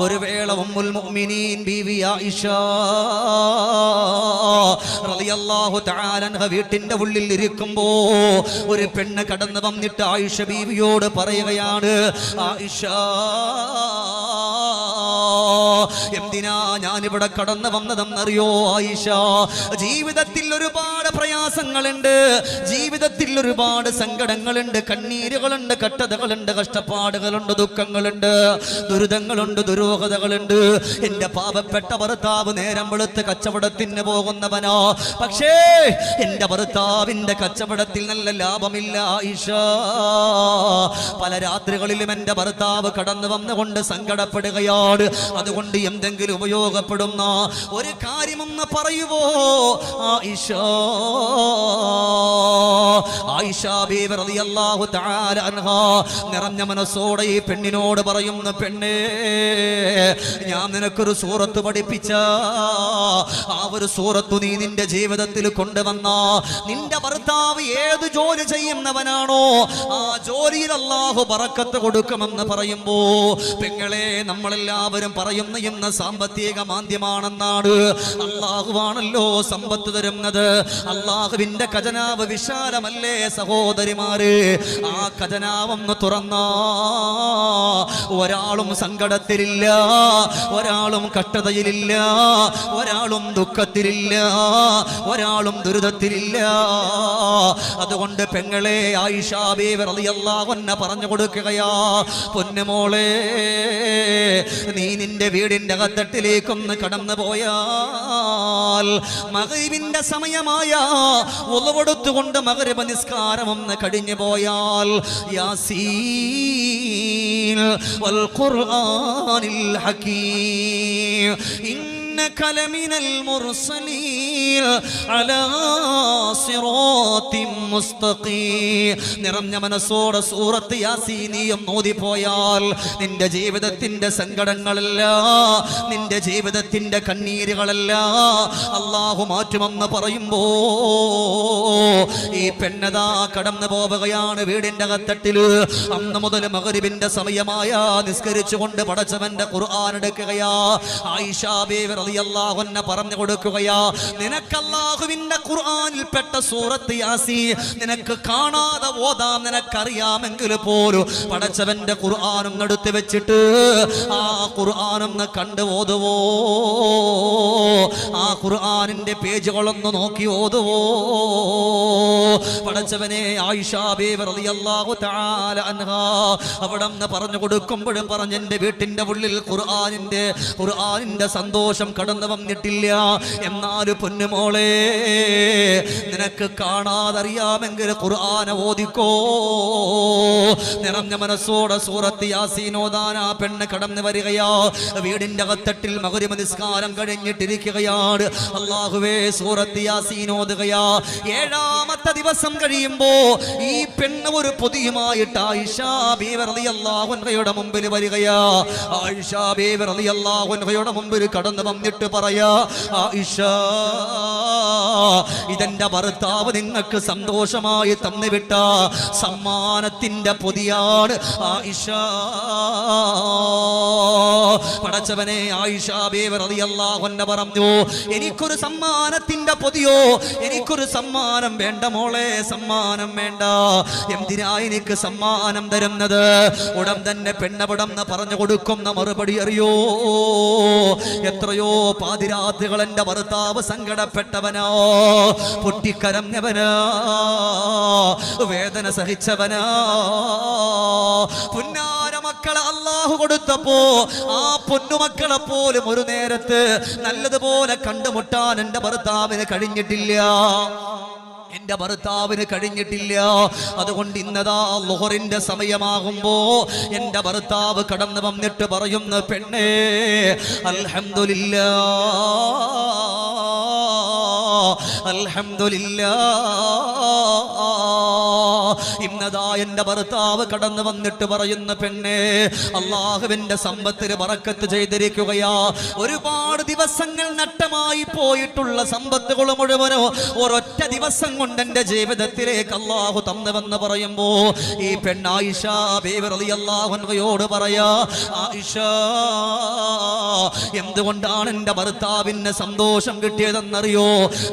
ഒരു വേള ഉമ്മുൽ മുഅ്മിനീൻ ബീവി ആയിഷ റളിയല്ലാഹു തആല വീട്ടിന്റെ ഉള്ളിൽ ഇരിക്കുമ്പോ ഒരു പെണ്ണ് കടന്നു വന്നിട്ട് ആയിഷ ബീവിയോട് പറയുകയാണ് ആയിഷ എന്തിനാ ഞാനിവിടെ കടന്നു വന്നതെന്നറിയോ ആയിഷ? ജീവിതത്തിൽ ഒരുപാട് പ്രയാസങ്ങളുണ്ട്. ജീവിതത്തിൽ ഒരുപാട് സങ്കടങ്ങളുണ്ട്. കണ്ണീരുകളുണ്ട് കട്ടതകളുണ്ട് കഷ്ടപ്പാടുകളുണ്ട് ദുഃഖങ്ങളുണ്ട് ദുരിതങ്ങളുണ്ട് ദുരൂഹതകളുണ്ട് എന്റെ പാപപ്പെട്ട ഭർത്താവ് നേരം വെളുത്ത് കച്ചവടത്തിന് പോകുന്നവനോ. പക്ഷേ എന്റെ ഭർത്താവിന്റെ കച്ചവടത്തിൽ നല്ല ലാഭമില്ല ആയിഷ. പല രാത്രികളിലും എന്റെ ഭർത്താവ് കടന്നു വന്നുകൊണ്ട് സങ്കടപ്പെടുകയാണ്. അതുകൊണ്ട് എന്തെങ്കിലും ഉപയോഗപ്പെടുന്ന ഒരു കാര്യമെന്ന് പറയുവോ? ആയിഷ. ആയിഷ ബീവി റളിയല്ലാഹു തആല അൻഹ നിറഞ്ഞ മനസ്സോടെ ഈ പെണ്ണിനോട് പറയുന്ന പെണ്ണേ ഞാൻ നിനക്കൊരു സൂറത്ത് പഠിപ്പിച്ച. ആ ഒരു സൂറത്ത് നീ നിന്റെ ജീവിതത്തിൽ കൊണ്ടുവന്ന. നിന്റെ ഭർത്താവ് ഏത് ജോലി ചെയ്യുന്നവനാണോ ആ ജോലിയിൽ അള്ളാഹു പറക്കത്ത് കൊടുക്കുമെന്ന് പറയുമ്പോ പെങ്ങളെ നമ്മളെല്ലാവരും പറയുന്ന ഇന്ന് സാമ്പത്തിക മാന്ദ്യമാണെന്നാണ്. അള്ളാഹുവാണല്ലോ സമ്പത്ത് തരുന്നത്. അള്ളാഹുവിന്റെ ഖജനാവ് വിശാലമല്ലേ സഹോദരിമാര്? ആ ഖജനാവെന്ന് തുറന്ന. ഒരാളും സങ്കടത്തിലില്ല. ഒരാളും കഷ്ടതയിലില്ല. ഒരാളും ദുഃഖത്തിലില്ല. ഒരാളും ദുരിതത്തിലില്ല. അതുകൊണ്ട് പെങ്ങളെ ആയിഷാബേവർ പറഞ്ഞു കൊടുക്കുകയാ. പൊന്നുമോളെ നീ നിന്റെ വീടിന്റെ അകത്തട്ടിലേക്കൊന്ന് കടന്നു പോയാൽ മകരീബിന്റെ സമയമായ ഉളവെടുത്തുകൊണ്ട് മകരബ നിസ്കാരം ഒന്ന് കഴിഞ്ഞു പോയാൽ യാസീൻ إنك لمن المرسلين على صراط مستقيم നിറഞ്ഞ മനസ്സോടെ സൂറത്ത് യാസീനിയും നോദിപ്പോയാൽ നിന്റെ ജീവിതത്തിന്റെ സങ്കടങ്ങളല്ല നിന്റെ ജീവിതത്തിന്റെ കണ്ണീരുകളല്ല അള്ളാഹു മാറ്റുമെന്ന് പറയുമ്പോ ഈ പെണ്ണതാ കടന്നു പോവുകയാണ് വീടിന്റെ അകത്തട്ടില് അന്ന് മുതൽ മകരിബിന്റെ സമയമായ നിസ്കരിച്ചുകൊണ്ട് പടച്ചവന്റെ ഖുർആൻ എടുക്കുകയാ ആയിഷ ബേബി റളിയല്ലാഹു പറഞ്ഞു കൊടുക്കുകയാ നിനക്ക് അല്ലാഹുവിന്റെ ഖുർആനിൽ പെട്ട സൂറത്ത് യാസീ നിനക്ക് കാണാതെ ഓതാം നിനക്കറിയാമെങ്കിൽ പോലും പടച്ചവന്റെ ഖുർആനും എടുത്ത് വെച്ചിട്ട് ആ ഖുർആനും കണ്ട് ഓതുവോ? ആ ഖുർആനിന്റെ പേജുകളൊന്ന് നോക്കി ഓതുവോ? പടച്ചവനെ അവിടെ പറഞ്ഞു കൊടുക്കുമ്പോഴും പറഞ്ഞു എന്റെ വീട്ടിന്റെ ഉള്ളിൽ ഖുർആാനിന്റെ ഖുർആാനിന്റെ സന്തോഷം കടന്നു വന്നിട്ടില്ല. എന്നാൽ പൊന്നുമോളെ നിനക്ക് കാണാതറിയാമെങ്കിൽ ഖുർആന ഓദിക്കോ നിറഞ്ഞ മനസ്സോടെ സൂറത്ത് യാസീനോദാന പെണ്ണ് കടന്നു വരികയാ. വീടിന്റെ അകത്തട്ടിൽ മകരിമ നിസ്കാരം കഴിഞ്ഞിട്ടിരിക്കുകയാണ്. അള്ളാഹുവേ സൂറത്ത് യാസീനോദുകയാ ഏഴാമത്തെ ദിവസം കഴിയുമ്പോ ഈ പെണ്ണ് ഒരു പൊതിയുമായിട്ട് ആയിഷ ബീവറലി അള്ളാഹുൻഹയുടെ മുമ്പിൽ വരികയാ. ആയിഷ അള്ളാഹുൻഹയുടെ മുമ്പിൽ കടന്നു വന്നിട്ട് പറയാ ആയിഷ ഇതെന്റെ ഭർത്താവ് നിങ്ങൾക്ക് സന്തോഷമായി തന്നുവിട്ട സമ്മാനത്തിന്റെ പൊതിയാണ് ആയിഷ. പടച്ചവനെ ആയിഷ അള്ളാഹുന്നെ പറഞ്ഞു എനിക്കൊരു സമ്മാനത്തിന്റെ പൊതിയോ? എനിക്കൊരു സമ്മാനം വേണ്ട മോളെ സമ്മാനം വേണ്ട. എന്തിനാ എനിക്ക് സമ്മാനം തരുന്നത്? ഉടൻ തന്നെ പെണ്ണപടം പറഞ്ഞു കൊടുക്കുന്ന മറുപടി അറിയോ? എത്രയോ പാതിരാത്രികൾ എന്റെ ഭർത്താവ് സങ്കടപ്പെട്ടവനോ പൊട്ടിക്കരഞ്ഞവനോ വേദന സഹിച്ചവനോ. പുന്നാര മക്കളെ അള്ളാഹു കൊടുത്തപ്പോ ആ പൊന്നുമക്കളെ പോലും ഒരു നേരത്ത് നല്ലതുപോലെ കണ്ടുമുട്ടാൻ എന്റെ ഭർത്താവിന് കഴിഞ്ഞിട്ടില്ല. എന്റെ ഭർത്താവിന് കഴിഞ്ഞിട്ടില്ല. അതുകൊണ്ട് ഇന്നതാ ലോഹറിന്റെ സമയമാകുമ്പോ എന്റെ ഭർത്താവ് കടന്നു വന്നിട്ട് പറയുന്ന പെണ്ണേ അൽഹംദുലില്ലാ. അൽഹംദുലില്ലാ ഇന്നതാ എന്റെ ഭർത്താവ് കടന്നു വന്നിട്ട് പറയുന്ന പെണ്ണെ അള്ളാഹുവിന്റെ സമ്പത്തിന് പറക്കത്ത് ചെയ്തിരിക്കുകയാ. ഒരുപാട് ദിവസങ്ങൾ നട്ടമായി പോയിട്ടുള്ള സമ്പത്തുകൾ മുഴുവനോ ഒരൊറ്റ ദിവസം കൊണ്ട് എന്റെ ജീവിതത്തിലേക്ക് അള്ളാഹു തന്നുവെന്ന് പറയുമ്പോ ഈ പെണ്ണ് പറയാ ആയിഷ എന്തുകൊണ്ടാണ് എന്റെ ഭർത്താവിന് സന്തോഷം കിട്ടിയതെന്നറിയോ?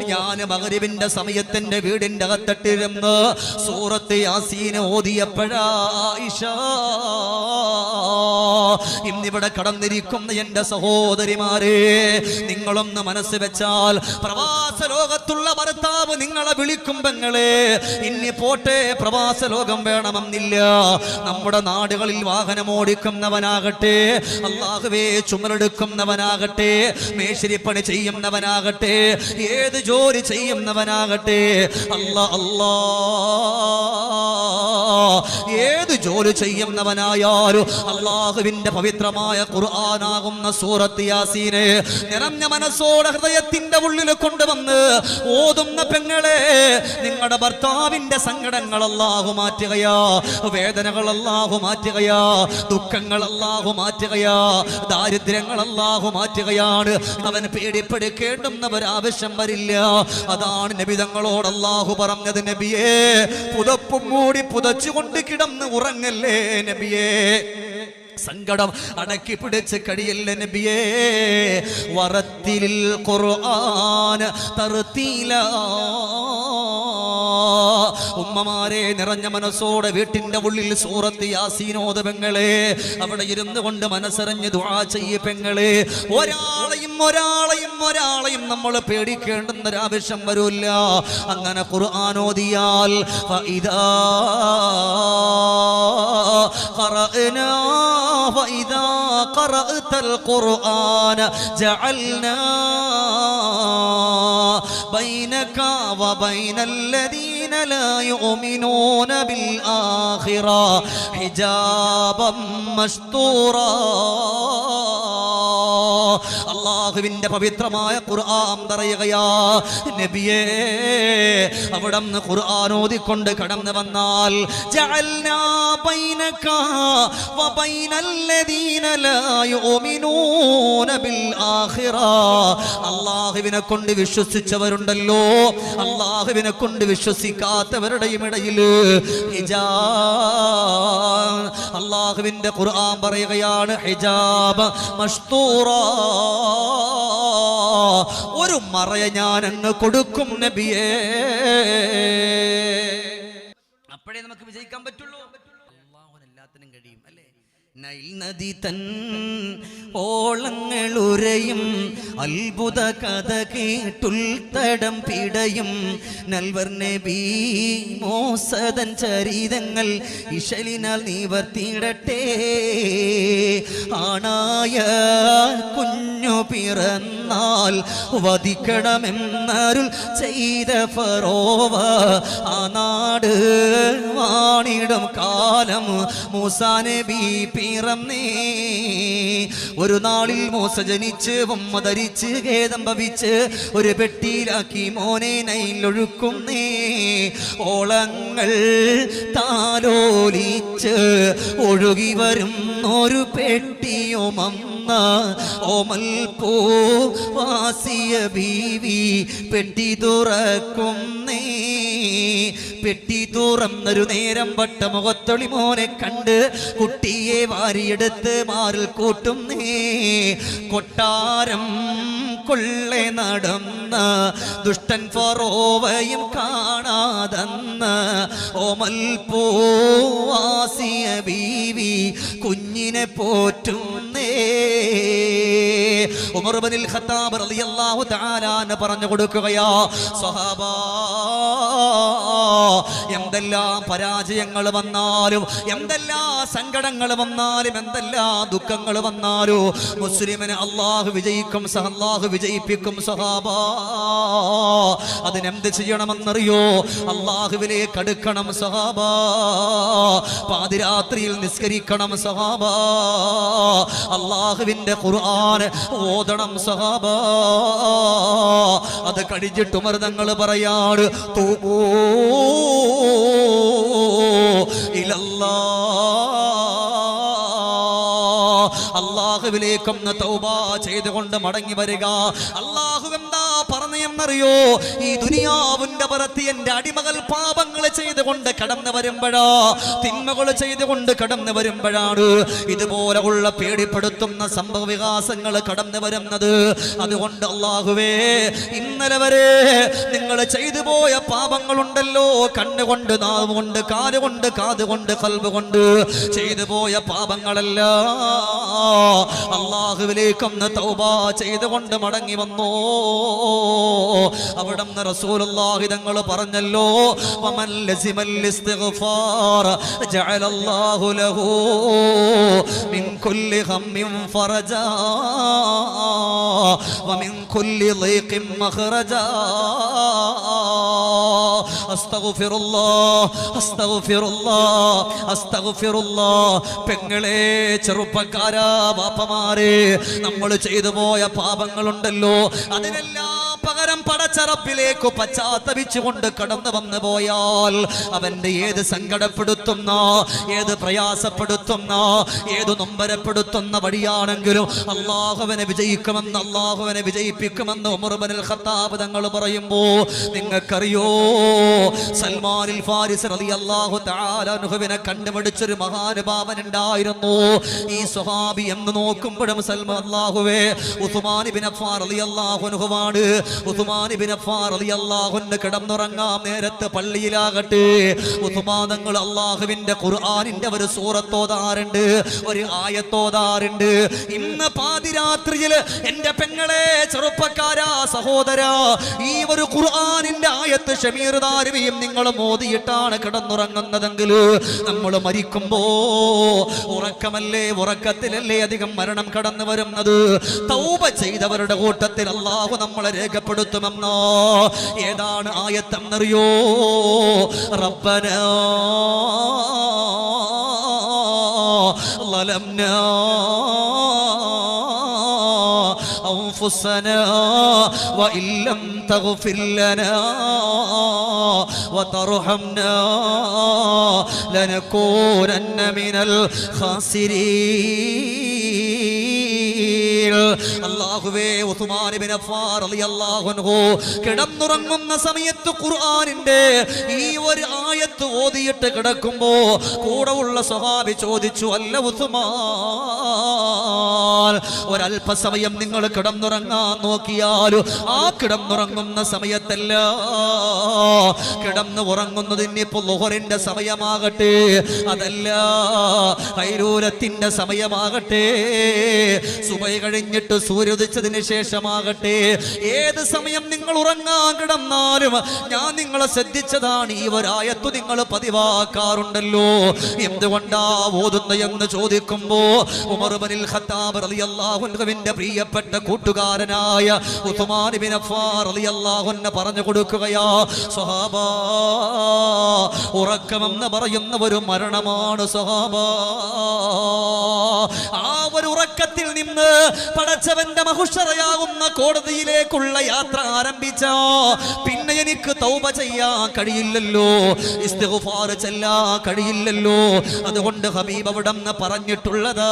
ഞാൻ മകരിവിന്റെ സമയത്തിന്റെ വീടിന്റെ അകത്തട്ടിരുന്ന് സൂറത്ത് യാസീന് ഓതിയപ്പോഴാ ഇന്നിവിടെ കടന്നിരിക്കുന്ന എന്റെ സഹോദരിമാരെ നിങ്ങളൊന്ന് മനസ്സ് വെച്ചാൽ പ്രവാസ ലോകത്തുള്ള ഭർത്താവ് നിങ്ങളെ വിളിക്കും പെങ്ങളെ. ഇനി പോട്ടെ പ്രവാസ ലോകം വേണമെന്നില്ല. നമ്മുടെ നാടുകളിൽ വാഹനം ഓടിക്കുന്നവനാകട്ടെ അള്ളാഹുവേ ചുമലെടുക്കുന്നവനാകട്ടെ മേശരിപ്പണി ചെയ്യുന്നവനാകട്ടെ ഏത് ജോലി ചെയ്യുന്നവനാകട്ടെ. അല്ല അല്ലാ. ഏത് ജോലി ചെയ്യുന്നവനായാലും അള്ളാഹുവിന്റെ പവിത്രമായ ഖുർആനാകുന്ന സൂറത്ത് യാസീനെ നിറഞ്ഞ മനസ്സോടെ ഹൃദയത്തിന്റെ ഉള്ളിൽ കൊണ്ടുവന്ന് ഓതുന്ന പെങ്ങളെ നിങ്ങളുടെ ഭർത്താവിന്റെ സങ്കടങ്ങൾ അല്ലാഹു മാറ്റുകയാ വേദനകൾ അല്ലാഹു മാറ്റുകയാ ദുഃഖങ്ങൾ അല്ലാഹു മാറ്റുകയാ ദാരിദ്ര്യങ്ങൾ അല്ലാഹു മാറ്റുകയാണ്. അവൻ പേടിപ്പെടുക്കേണ്ടുന്നവരാവശ്യം വരില്ല. അതാണ് നബിതങ്ങളോട് അല്ലാഹു പറഞ്ഞത് നബിയെ. പുതപ്പും മൂടി പുതച്ചുകൊണ്ട് കിടന്ന് ഉറങ്ങല്ലേ നബിയേ. സങ്കടം അടക്കി പിടിച്ച് കടിയല്ല നബിയേ. വറത്തിൽ ഖുർആൻ തറുത്തില. ഉമ്മമാരെ നിറഞ്ഞ മനസ്സോടെ വീട്ടിന്റെ ഉള്ളിൽ സൂറത്ത് യാസീനോദ പെങ്ങളെ അവിടെ ഇരുന്നു കൊണ്ട് മനസ്സറിഞ്ഞ് ദുആ ചെയ്യ പെങ്ങളെ. ഒരാളെയും ഒരാളെയും ഒരാളെയും നമ്മൾ പേടിക്കേണ്ടുന്ന ഒരാവശ്യം വരൂല്ല. അങ്ങനെ ഖുർആാനോദിയാൽ ഫഇദാ قرأنا فإذا قرأت القرآن جعلنا بينك وبين الذين لا يؤمنون بالآخرة حجابا مستورا അള്ളാഹുവിന്റെ പവിത്രമായ ഖുർആൻ പറയുകയാ നബിയേ അവിടെ നിന്ന് ഖുർആൻ ഓതിക്കൊണ്ട് കടന്നു വന്നാൽ ജഅൽനാ ബൈനക വബൈനല്ലദീന ലാ യുമിനൂന ബിൽ ആഖിറ അള്ളാഹുവിനെ കൊണ്ട് വിശ്വസിച്ചവരുണ്ടല്ലോ അള്ളാഹുവിനെ കൊണ്ട് വിശ്വസിക്കാത്തവരുടെയും ഇടയിൽ അള്ളാഹുവിന്റെ ഖുർആൻ പറയുകയാണ് ഹിജാബ് ഒരു മറയ ഞാൻ അങ്ങ് കൊടുക്കും നബിയേ. അപ്പോഴേ നമുക്ക് വിജയിക്കാൻ പറ്റുള്ളൂ അള്ളാഹുവിന് എല്ലാത്തിനും കഴിയും അല്ലേ നൈൽ നദി തൻ ഓളങ്ങളുരയും അത്ഭുത കഥ കേട്ടുൾത്തടം പിടയും. നൽവർ നബി മോസതൻ ചരിതങ്ങൾ ഇഷലിനാൽ നിവർത്തിയിടട്ടെ. ആണായ കുഞ്ഞു പിറന്നാൽ വധിക്കണമെന്നരുൾ ചെയ്ത ഫറോവ ആ നാട് വാണിടും കാലം മൂസാ നബി. പിറന്നേ ഒരു നാളിൽ മൂസ ജനിച്ച് ബൊമ്മ ധരിച്ച് ഖേദം ഭവിച്ച് ഒരു പെട്ടിയിലാക്കി മോനെ നൈലൊഴുക്കുന്നേ ഓളങ്ങൾ താലോലിച്ച് ഒഴുകി വരും ഒരു പെട്ടിയുമമ്മ ഓമൽ പോ വാസിയ ബീവി പെട്ടി തുറക്കുന്നേ. പെട്ടി തുറന്നൊരു നേരം വട്ട മുഖത്തൊളി മോനെ കണ്ട് കുട്ടിയെ വാരിയെടുത്ത് മാറിൽ കൂട്ടുന്നേ കൊട്ടാരം കൊള്ളെ നടന്ന ദുഷ്ടൻ ഫറോവയും കാണാതെന്ന് ഓമൽ പോവാസിയ ബീവി കുഞ്ഞിനെ പോറ്റുന്നേ. ഉമർ ബിനുൽ ഖത്താബ് റളിയല്ലാഹു തആല എന്ന് പറഞ്ഞു കൊടുക്കുകയാ സ്വഹാബാ എന്തെല്ലാം പരാജയങ്ങൾ വന്നാലും എന്തെല്ലാം സങ്കടങ്ങൾ വന്നാലും എന്തെല്ലാം ദുഃഖങ്ങൾ വന്നാലും മുസ്ലിമിനെ അള്ളാഹു വിജയിക്കും സഹ അള്ളാഹു വിജയിപ്പിക്കും സഹാബാ. അതിനെന്ത് ചെയ്യണമെന്നറിയോ? അള്ളാഹുവിലേക്ക് അടുക്കണം സഹാബാ. പാതിരാത്രിയിൽ നിസ്കരിക്കണം സഹാബാ. അള്ളാഹുവിന്റെ ഖുർആൻ ഓതണം സഹാബ. അത് കഴിഞ്ഞിട്ട് മൃതങ്ങൾ പറയാണ് തൂബൂ ഇലല്ലാ. അള്ളാഹുവിലേക്കൊന്ന് തൗബ ചെയ്തുകൊണ്ട് മടങ്ങി വരിക. അള്ളാഹു എന്താ പറഞ്ഞെന്നറിയോ ഈ ദുനിയാവിന്റെ പുറത്ത് എന്റെ അടിമകൾ പാപങ്ങൾ ചെയ്തുകൊണ്ട് കടന്നു വരുമ്പോഴാ തിന്മകൾ ചെയ്തുകൊണ്ട് കടന്നു വരുമ്പോഴാണ് ഇതുപോലെ ഉള്ള പേടിപ്പെടുത്തുന്ന സംഭവ വികാസങ്ങൾ കടന്നു വരുന്നത്. അതുകൊണ്ട് അള്ളാഹുവേ ഇന്നലെ വരെ നിങ്ങൾ ചെയ്തു പോയ പാപങ്ങളുണ്ടല്ലോ. കണ്ണുകൊണ്ട് നാവുകൊണ്ട് കാലുകൊണ്ട് കാതുകൊണ്ട് കൽവ് കൊണ്ട് ചെയ്തു പോയ പാപങ്ങളെല്ലാം അള്ളാഹുവിലേക്കൊന്ന് തൗബ ചെയ്തുകൊണ്ട് മടങ്ങി വന്നു? അവിടെ നിന്ന് റസൂലുള്ളാഹി തങ്ങൾ പറഞ്ഞല്ലോ വമൻ ലസിമൽ ഇസ്തിഗ്ഫാർ ജഅലല്ലാഹു ലഹു മിൻ കുല്ലി ഹമ്മിൻ ഫറജാ വമിൻ കുല്ലി ളൈഖിൻ മഖറജാ. അസ്തഗ്ഫിറുല്ലാഹ് അസ്തഗ്ഫിറുല്ലാഹ് അസ്തഗ്ഫിറുല്ലാഹ്. പെങ്ങളെ ചെറുപ്പക്കാരാ ബാപ്പമാരെ നമ്മൾ ചെയ്തു പോയ പാപങ്ങളുണ്ടല്ലോ. അതിനെല്ലാം പകരം പടച്ചറപ്പിലേക്ക് പശ്ചാത്തപിച്ചുകൊണ്ട് കടന്നു വന്നു പോയാൽ അവന്റെ ഏത് സങ്കടപ്പെടുത്തുന്ന ഏത് പ്രയാസപ്പെടുത്തുന്ന ഏത് നൊമ്പരപ്പെടുത്തുന്ന വഴിയാണെങ്കിലും അള്ളാഹുവിനെ വിജയിക്കുമെന്ന് അള്ളാഹുവിനെ വിജയിപ്പിക്കുമെന്ന് ഉമർബനിൽ ഖത്താബ് തങ്ങൾ പറയുമ്പോ നിങ്ങൾക്കറിയോ? സൽമാനിൽ ഫാരിസ് അലി അള്ളാഹു താലാനുഹുവിനെ കണ്ടുപിടിച്ചൊരു മഹാനുഭാവൻ ഉണ്ടായിരുന്നു ഈ സ്വഹാബി എന്ന് നോക്കുമ്പോഴും സൽമാൻ അള്ളാഹുവേ ഉസ്മാൻ ബിൻ അഫ്ഫാൻ റളിയല്ലാഹു അൻഹുവാണ് കിടന്നുറങ്ങാം നേരത്ത് പള്ളിയിലാകട്ടെ. ഉസ്മാനങ്ങൾ അള്ളാഹുവിന്റെ ഖുർആാനിന്റെ ഒരു സൂറത്തോതാറുണ്ട് ഒരു ആയത്തോതാറുണ്ട്. ഇന്ന് പാതിരാത്രിയിൽ എന്റെ പെങ്ങളെ ചെറുപ്പക്കാരാ സഹോദരാ ഈ ഒരു ഖുർആാനിന്റെ ആയത്ത് ഷമീർ ദാരുവിയും നിങ്ങൾ മോദിയിട്ടാണ് കിടന്നുറങ്ങുന്നതെങ്കിൽ നമ്മൾ മരിക്കുമ്പോ ഉറക്കമല്ലേ? ഉറക്കത്തിലല്ലേ അധികം മരണം കടന്നു വരുന്നത്? തൗബ ചെയ്തവരുടെ കൂട്ടത്തിൽ അള്ളാഹു നമ്മളെ രേഖപ്പെടുത്തുമെന്നോ ഏതാണ് ആയത്തെന്നറിയോ റബ്ബന ظلمنا أنفسنا وإن لم تغفر لنا وترحمنا لنكونن من الخاسرين അള്ളാഹുവേ ഉസ്മാൻ ഇബ്നു അഫ്ഫാൻ റളിയല്ലാഹു അൻഹു കിടന്നുറങ്ങുന്ന സമയത്ത് ഖുർആനിന്റെ ഈ ഒരു ആയത്ത് ഓതിയിട്ട് കിടക്കുമ്പോ കൂടെ ഉള്ള സ്വഹാബി ചോദിച്ചു അല്ല ഉസുമാൻ ഒരല്പസമയം നിങ്ങൾ കിടന്നുറങ്ങാൻ നോക്കിയാലും ആ കിടന്നുറങ്ങുന്ന സമയത്തല്ല. കിടന്നു ഉറങ്ങുന്നതിന് ഇപ്പൊ ലോഹറിന്റെ സമയമാകട്ടെ. അതല്ല കൈരൂരത്തിന്റെ സമയമാകട്ടെ. സുബൈ കഴിഞ്ഞിട്ട് സൂര്യോദിച്ചതിന് ശേഷമാകട്ടെ. ഏത് സമയം നിങ്ങൾ ഉറങ്ങാൻ കിടന്നാലും ഞാൻ നിങ്ങളെ ശ്രദ്ധിച്ചതാണ്. ഈ ഒരായത്തു നിങ്ങൾ പതിവാക്കാറുണ്ടല്ലോ. എന്തുകൊണ്ടാ ഓതുന്ന എന്ന് ചോദിക്കുമ്പോ ഉമർബനിൽ ഖത്താബ് അൻഹുവിന്റെ പ്രിയപ്പെട്ട കൂട്ടുകാരനായ ഉസ്മാൻ പറഞ്ഞു കൊടുക്കുകയാ സ്വഹാബ ഉറക്കമെന്ന് പറയുന്ന ഒരു മരണമാണ് സ്വഹാബ ആ ഒരു ഉറക്കത്തിൽ നിന്ന് പടച്ചവന്റെ മഹുഷറയാവുന്ന കോടതിയിലേക്കുള്ള യാത്ര ആരംഭിച്ചോ? പിന്നെ എനിക്ക് തൗബ ചെയ്യാൻ കഴിയില്ലല്ലോ. ഇസ്തിഗ്ഫാർ ചെല്ലാൻ കഴിയില്ലല്ലോ. അതുകൊണ്ട് ഹബീബ് അവിടെ നിന്ന് പറഞ്ഞിട്ടുള്ളതാ.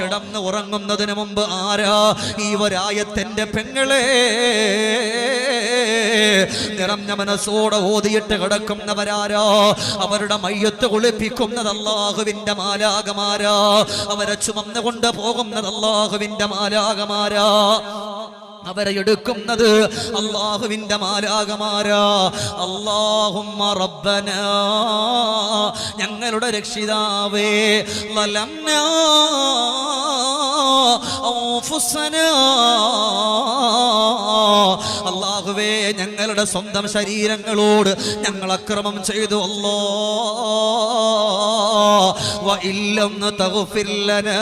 കിടന്ന് ഉറങ്ങുന്നതിന് മുമ്പ് ആരാ ഈ ഒരായത്തിന്റെ പെങ്ങളെ? നിറഞ്ഞ മനസ്സോടെ ഓതിയിട്ട് കിടക്കുന്നവരാരോ? അവരുടെ മയ്യത്ത് കുളിപ്പിക്കുന്നത് അള്ളാഹുവിന്റെ മാലാകമാരാ അവരെ ചുമന്നുകൊണ്ട് പോകുന്നത് അള്ളാഹുവിന്റെ മാലാകമാരാ അവരെ എടുക്കുന്നത്. അള്ളാഹുവിന്റെ മാലാകമാരാ അള്ളാഹുമ്മ റബ്ബന. ഞങ്ങളുടെ രക്ഷിതാവേ ലലംനാ അള്ളാഹുവേ ഞങ്ങളുടെ സ്വന്തം ശരീരങ്ങളോട് ഞങ്ങൾ അക്രമം ചെയ്തു. അല്ലോ. ഇല്ലെന്ന് തഗ്ഫിർ ലനാ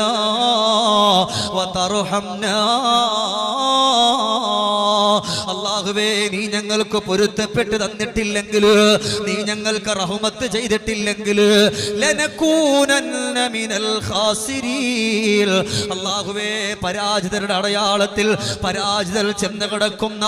Allah. അള്ളാഹുവേ നീ ഞങ്ങൾക്ക് പൊരുത്തപ്പെട്ട് തന്നിട്ടില്ലെങ്കിൽ നീ ഞങ്ങൾക്ക് റഹുമത്ത് ചെയ്തിട്ടില്ലെങ്കിൽ അള്ളാഹുവേ പരാജിതരുടെ അടയാളത്തിൽ പരാജിതർ ചെന്ന് കിടക്കുന്ന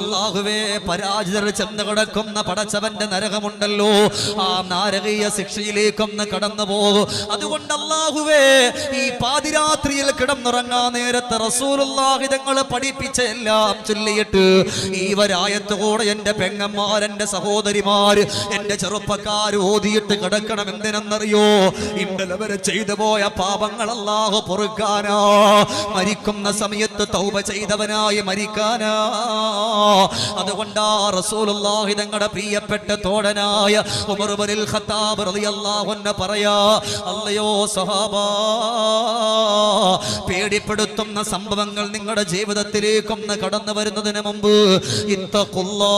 അള്ളാഹുവേ പരാജിതർ ചെന്ന് കിടക്കുന്ന പടച്ചവന്റെ നരകമുണ്ടല്ലോ. ആ നാരകീയ ശിക്ഷയിലേക്കൊന്ന് കടന്നു പോകും. അതുകൊണ്ട് അല്ലാഹുവേ ഈ പാതിരാത്രിയിൽ കിടന്നുറങ്ങാൻ നേരത്തെ റസൂലുള്ളാഹി തങ്ങൾ പഠിപ്പിച്ച എല്ലാം ചൊല്ലിയിട്ട് ഈ വരായത്തുകൂടെ എന്റെ പെങ്ങന്മാർ എന്റെ ചെറുപ്പക്കാർ ഓതിയിട്ട് കിടക്കണം. എന്തിനെന്നറിയോ? ഇന്നലെ വരെ ചെയ്തു പോയ പാപങ്ങൾ അല്ലാഹു പൊറുക്കാനാ. മരിക്കുന്ന സമയത്ത് തൗബ ചെയ്തവനായി മരിക്കാനാ. അതുകൊണ്ടാ റസൂലുള്ളാഹി തങ്ങളുടെ പ്രിയപ്പെട്ട തോടനായ ഉമർ ഇബ്നുൽ ഖത്താബ് റളിയല്ലാഹു അൻഹു പറയാ അല്ലയോ സഹാബ പേടിപ്പെടുത്തുന്ന സംഭവങ്ങൾ നിങ്ങളുടെ ജീവിതത്തിലേക്കൊന്ന് കടന്നു വരുന്നതിന് മുമ്പ് ഇത്തഖുല്ലാ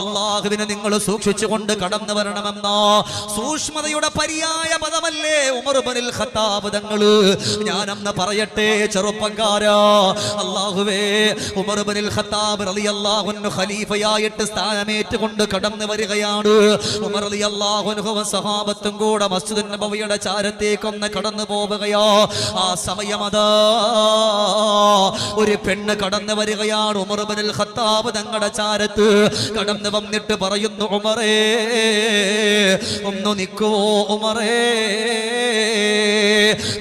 അള്ളാഹുവിനെ നിങ്ങൾ സൂക്ഷിച്ചുകൊണ്ട് കടന്നു വരണമെന്ന. സൂക്ഷ്മതയുടെ പര്യായ പദമല്ലേ ഉമർബനിൽ ഖത്താബ് തങ്ങൾ. ഞാനന്ന് പറയട്ടെ ചെറുപ്പക്കാരാ. അള്ളാഹുവേ ഉമർബനിൽ ഖത്താബ് റളിയല്ലാഹു ഖലീഫയായിട്ട് സ്ഥാനമേറ്റുകൊണ്ട് കടന്നു വരികയാണ്. ഉമർ സഹാബത്തും കൂടെ മസ്ജിദ് നബവിയുടെ ചാരത്തേക്കൊന്ന് കടന്നു പോവുകയോ. ആ സമയം ഒരു പെണ്ണ് കടന്നു വരികയാണ് ഉമർബനിൽ ഖത്താബ് തങ്ങളുടെ ചാരത്ത്. കടന്നു വന്നിട്ട് പറയുന്നു ഉമറേ ഒന്ന് നിൽക്കുവോ ഉമറേ.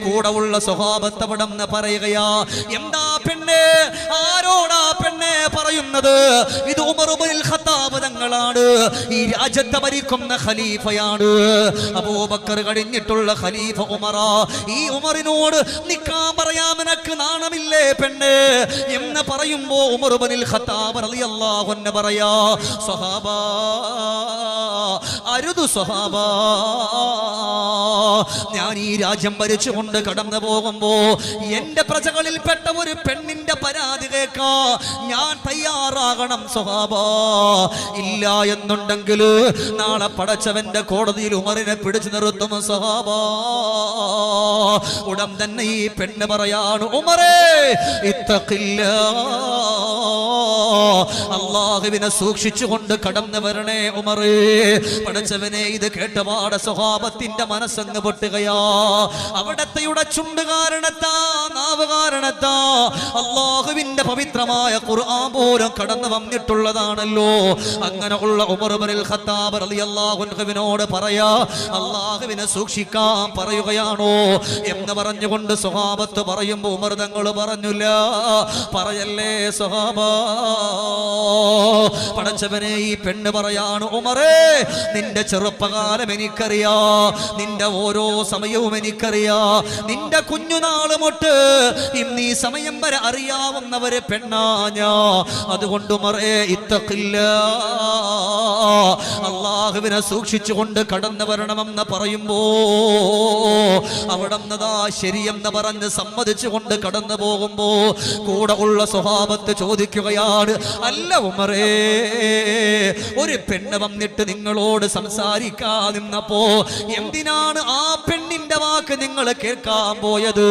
കൂടെ ഉള്ള സ്വഭാവത്തവിടം പറയുകയാ എന്താ പെണ്ണ്? ആരോടാ പെണ്ണെ? പറയുന്നത് ഇത് ഉമറുബനിൽ ഖത്താബ് തങ്ങളാണ്. ഈ രാജ്യത്തെ ഭരിക്കുന്ന ഖലീഫയാണ്. അബൂബക്കർ കഴിഞ്ഞിട്ടുള്ള ഖലീഫ ഉമറ. ഈ ഉമറിനോട് നിക്കാൻ പറയാൻ നിനക്ക് നാണമില്ലേ പെണ്ണ്? എന്ന് പറയുമ്പോ ഉമറുബനിൽ ഖത്താബ് റളിയല്ലാഹു അൻഹു പറയാ സ്വഹാബാ അരുതു സ്വഭാവ ഞാൻ ഈ രാജ്യം ഭരിച്ചുകൊണ്ട് കടന്നു പോകുമ്പോ എന്റെ പ്രജകളിൽപ്പെട്ട ഒരു പെണ്ണിന്റെ പരാതി കേൾക്കാ. ഞാൻ തയ്യാറാകണം സ്വഭാവ ഇല്ല എന്നുണ്ടെങ്കിൽ നാളെ പടച്ചവന്റെ കോടതിയിൽ ഉമറിനെ പിടിച്ചു നിർത്തും സ്വഭാവ ഉടൻ തന്നെ ഈ പെണ്ണ് പറയാണ് ഉമറേ ഇത്തക്കില്ല അള്ളാഹുവിനെ സൂക്ഷിച്ചുകൊണ്ട് കടന്നു വരണേ ഉമറേ. പഠിച്ചവനെ ഇത് കേട്ടപാട സ്വഭാവത്തിന്റെ മനസ്സങ്ങ് പൊട്ടുകയാ. അവിടത്തെയുടെ ചുണ്ട് കാരണത്താ നാവ് കാരണത്താ. അള്ളാഹുവിന്റെ പവിത്രമായ ഖുർആൻ പോലും കടന്നു വന്നിട്ടുള്ളതാണല്ലോ. അങ്ങനെ ഉള്ള ഉമർബനിൽ ഖത്താബ് അൻഹുവിനോട് പറയാ അള്ളാഹുവിനെ സൂക്ഷിക്കാൻ പറയുകയാണോ? എന്ന് പറഞ്ഞുകൊണ്ട് സ്വഭാവത്ത് പറയുമ്പോൾ ഉമർ തങ്ങൾ പറഞ്ഞില്ല. പറയല്ലേ സ്വഭാവ പടച്ചവനെ ഈ പെണ്ണ് പറയാണ് ഉമറേ നിന്റെ ചെറുപ്പകാലം എനിക്കറിയാ. നിന്റെ ഓരോ സമയവും എനിക്കറിയാ. നിന്റെ കുഞ്ഞുനാൾ മുട്ട് ഇന്ന് ഈ സമയം വരെ അറിയാവുന്നവരെ പെണ്ണാഞ്ഞാ അതുകൊണ്ട് ഉമറേ ഇത്തക്കില്ല അള്ളാഹുവിനെ സൂക്ഷിച്ചുകൊണ്ട് കടന്നു വരണമെന്ന് പറയുമ്പോ അവിടെ നിന്നതാ ശരിയെന്ന് പറഞ്ഞ് സമ്മതിച്ചുകൊണ്ട് കടന്നു പോകുമ്പോ കൂടെ ഉള്ള സ്വഭാവത്ത് ചോദിക്കുകയാണ് അല്ല ഉമറേ ഒരു പെണ്ണ് വന്നിട്ട് നിങ്ങളോട് സംസാരിക്കാൻ നിന്നപ്പോ എന്തിനാണ് ആ പെണ്ണിന്റെ വാക്ക് നിങ്ങൾ കേൾക്കാൻ പോയത്?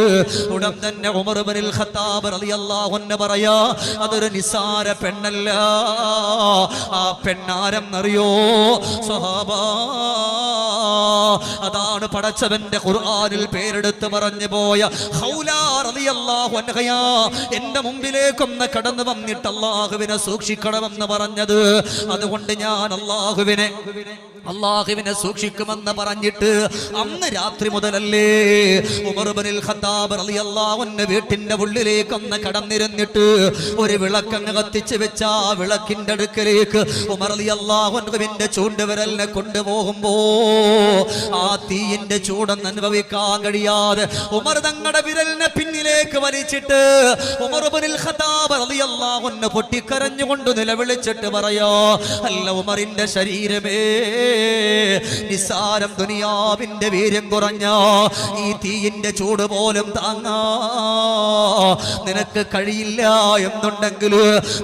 ഉടൻ തന്നെ ഉമർബനിൽ ഖത്താബ് റളിയല്ലാഹു അൻഹു പറയാ അതൊരു നിസാര പെണ്ണല്ല. ആ പെണ്ണാരെന്നറിയോ? സ്വഹാബാ അതാണ് പടച്ചവന്റെ ഖുർആനിൽ പേരെടുത്ത് പറഞ്ഞു പോയ ഹൗലാ റളിയല്ലാഹു അൻഹയാ. എന്റെ മുമ്പിലേക്കൊന്ന് കടന്നു വന്നിട്ട് അള്ളാഹുവിനെ സൂക്ഷിക്കണമെന്ന് പറഞ്ഞത്. അതുകൊണ്ട് ഞാൻ അള്ളാഹുവിനെ അള്ളാഹുവിനെ സൂക്ഷിക്കുമെന്ന് പറഞ്ഞിട്ട് അന്ന് രാത്രി മുതലല്ലേ ഉമർബനിൽ ഖത്താബ് അൻഹു വീട്ടിന്റെ ഉള്ളിലേക്ക് ഒന്ന് കടന്നിരുന്നിട്ട് ഒരു വിളക്കങ്ങ് കത്തിച്ച് വെച്ച ആ വിളക്കിന്റെ അടുക്കലേക്ക് ഉമർ റളിയല്ലാഹു അൻഹുവിന്റെ ചൂണ്ടുവിരലിനെ കൊണ്ടുപോകുമ്പോ ആ തീയിന്റെ ചൂടൊന്ന് അനുഭവിക്കാൻ കഴിയാതെ ഉമർ തങ്ങളുടെ വിരലിനെ പിന്നിലേക്ക് വലിച്ചിട്ട് ഉമർബനിൽ ഖത്താബ് റളിയല്ലാഹു അൻഹു പൊട്ടിക്കരഞ്ഞുകൊണ്ട് നിലവിളിച്ചിട്ട് പറയോ അല്ല ഉമറിന്റെ ശരീരമേ നിസ്സാരം ദുനിയാവിന്റെ വീര്യം കുറഞ്ഞോ ഈ തീയിന്റെ ചൂട് പോലും താങ്ങാ നിനക്ക് കഴിയില്ല എന്നുണ്ടെങ്കിൽ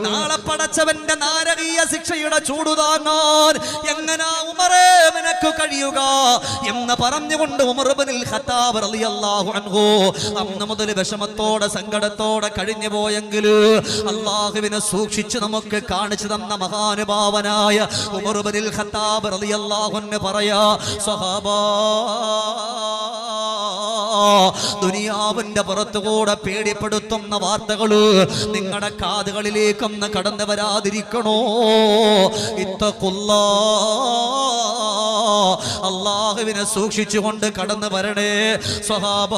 നാളെ പടച്ചവന്റെ നാരകീയ ശിക്ഷയുടെ ചൂട് താങ്ങാൻ എങ്ങനാ ഉമറേ നിനക്ക് കഴിയുക എന്ന് പറഞ്ഞുകൊണ്ട് ഉമർബനിൽ ഖത്താബ് റളിയല്ലാഹു അൻഹു അന്ന് മുതൽ വിഷമത്തോടെ സങ്കടത്തോടെ കഴിഞ്ഞു പോയെങ്കിൽ അള്ളാഹുവിനെ സൂക്ഷിച്ച് നമുക്ക് കാണിച്ചു തന്ന മഹാനുഭാവനായ ഖത്താബ് പറയാ ദുനിയാവിന്റെ പുറത്തുകൂടെ പേടിപ്പെടുത്തുന്ന വാർത്തകൾ നിങ്ങളുടെ കാതുകളിലേക്കൊന്ന് കടന്നു വരാതിരിക്കണോ? ഇത്തക്കുള്ള അള്ളാഹുവിനെ സൂക്ഷിച്ചുകൊണ്ട് കടന്നു വരണേ സ്വഹാബ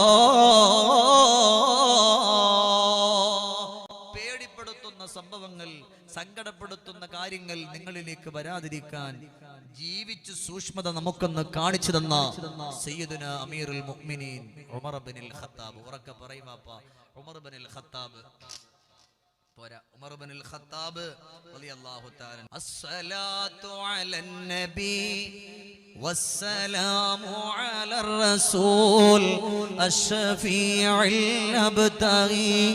സങ്കടപ്പെടുത്തുന്ന കാര്യങ്ങൾ നിങ്ങളിലേക്ക് വരാതിരിക്കാൻ ജീവിച്ച് സൂക്ഷ്മത നമുക്കൊന്ന് കാണിച്ചു തന്ന സയ്യിദുന അമീറുൽ മുഅ്മിനീൻ ഉമർ ബിനുൽ ഖത്താബ്. ഉറക്കെ പറയുവാപ്പ ഉമർ ബിനുൽ ഖത്താബ്. പോരാ ഉമർ ബിനുൽ ഖത്താബ് റളിയല്ലാഹു തആല അസ്സലാത്തു അലൻ നബി والسلام على الرسول الشفيع الأبتغي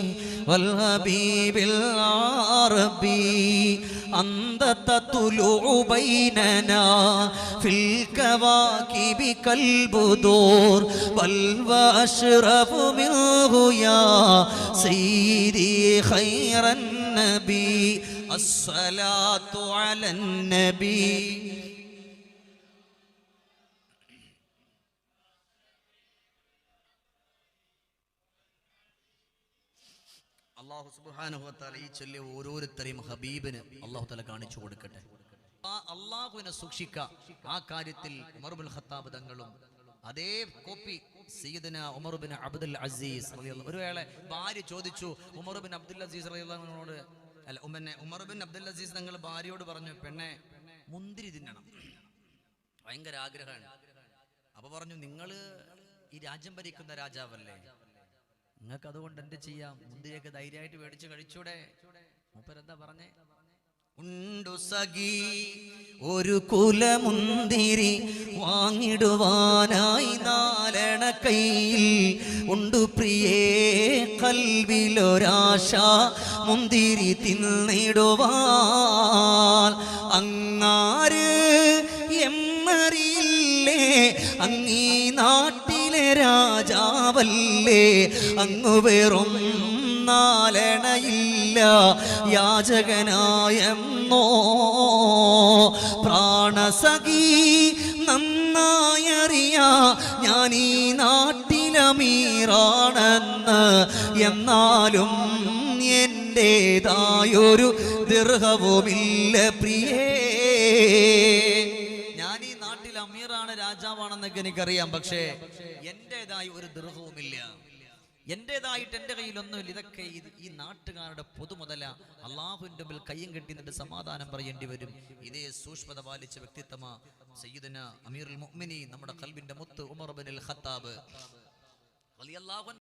والحبيب العربي أنت تطلع بيننا في الكواكب كالبدور بل وأشرف منه يا سيدي خير النبي الصلاة على النبي അള്ളാഹു സുബ്ഹാനഹു വതആല ഈ ചൊല്ലിയ ഓരോരുത്തരെയും ഹബീബിന് അള്ളാഹു തആല കാണിച്ചു കൊടുക്കട്ടെ ആ അള്ളാഹുവിനെ സൂക്ഷിക്ക ആ കാര്യത്തിൽ ഉമർ ബിൻ ഖത്താബ് തങ്ങളും അതേ കോപ്പി സയ്യിദന ഉമർ ബിൻ അബ്ദുൽ അസീസ് ഒരു വേള ഭാര്യ ചോദിച്ചു ഉമർ ബിൻ അബ്ദുൽ അസീസ് റഹിയോട് അല്ല ഉമ്മനെ ഉമർ ബിൻ അബ്ദുൽ അസീസ് നിങ്ങൾ ഭാര്യയോട് പറഞ്ഞു പെണ്ണെ മുന്തിരി തിന്നണം. ഭയങ്കര ആഗ്രഹമാണ്. അപ്പൊ പറഞ്ഞു നിങ്ങൾ ഈ രാജ്യം ഭരിക്കുന്ന രാജാവല്ലേ? നിങ്ങൾക്ക് അതുകൊണ്ട് എന്ത് ചെയ്യാം? മുന്തിരിയൊക്കെ ധൈര്യമായിട്ട് മേടിച്ച് കഴിച്ചൂടെ? മൂപ്പരെന്താ പറഞ്ഞേ? ഉണ്ടു സഖി ഒരു കുലമുന്തിരി വാങ്ങിടുവാനായി നാലണ കയ്യിൽ. ഉണ്ടു പ്രിയേ കൽവിലൊരാശ മുന്തിരി തിന്നിടുവാൻ. അങ്ങാര് എന്നറിയില്ലേ അങ്ങീ നാട്ടിലെ രാജാവല്ലേ? അങ്ങു വെറും നാലണയില്ല. യാചകനായെന്നോ പ്രാണസഖി നന്നായറിയ ഞാൻ ഈ നാട്ടിലമീറാണെന്ന്. എന്നാലും എന്റെതായൊരു ദീർഘവുമില്ല പ്രിയേ. ഞാൻ ഈ നാട്ടിൽ അമീറാണ് രാജാവാണെന്നൊക്കെ എനിക്കറിയാം പക്ഷേ എന്റേതായി ഒരു ദീർഘവുമില്ല. എന്റേതായിട്ട് എന്റെ കയ്യിലൊന്നുമില്ല. ഇതൊക്കെ ഇത് ഈ നാട്ടുകാരുടെ പൊതുമുതല അള്ളാഹുവിന്റെ മുമ്പിൽ കയ്യും കെട്ടി നിന്നിട്ട് സമാധാനം പറയേണ്ടി വരും. ഇതേ സൂക്ഷ്മത പാലിച്ച വ്യക്തിത്വമാ സയ്യിദന അമീറുൽ മുഅ്മിനീൻ നമ്മുടെ കൽബിന്റെ മുത്ത് ഉമർ ബിൻ ഖത്താബ്. റളിയല്ലാഹു അൻഹു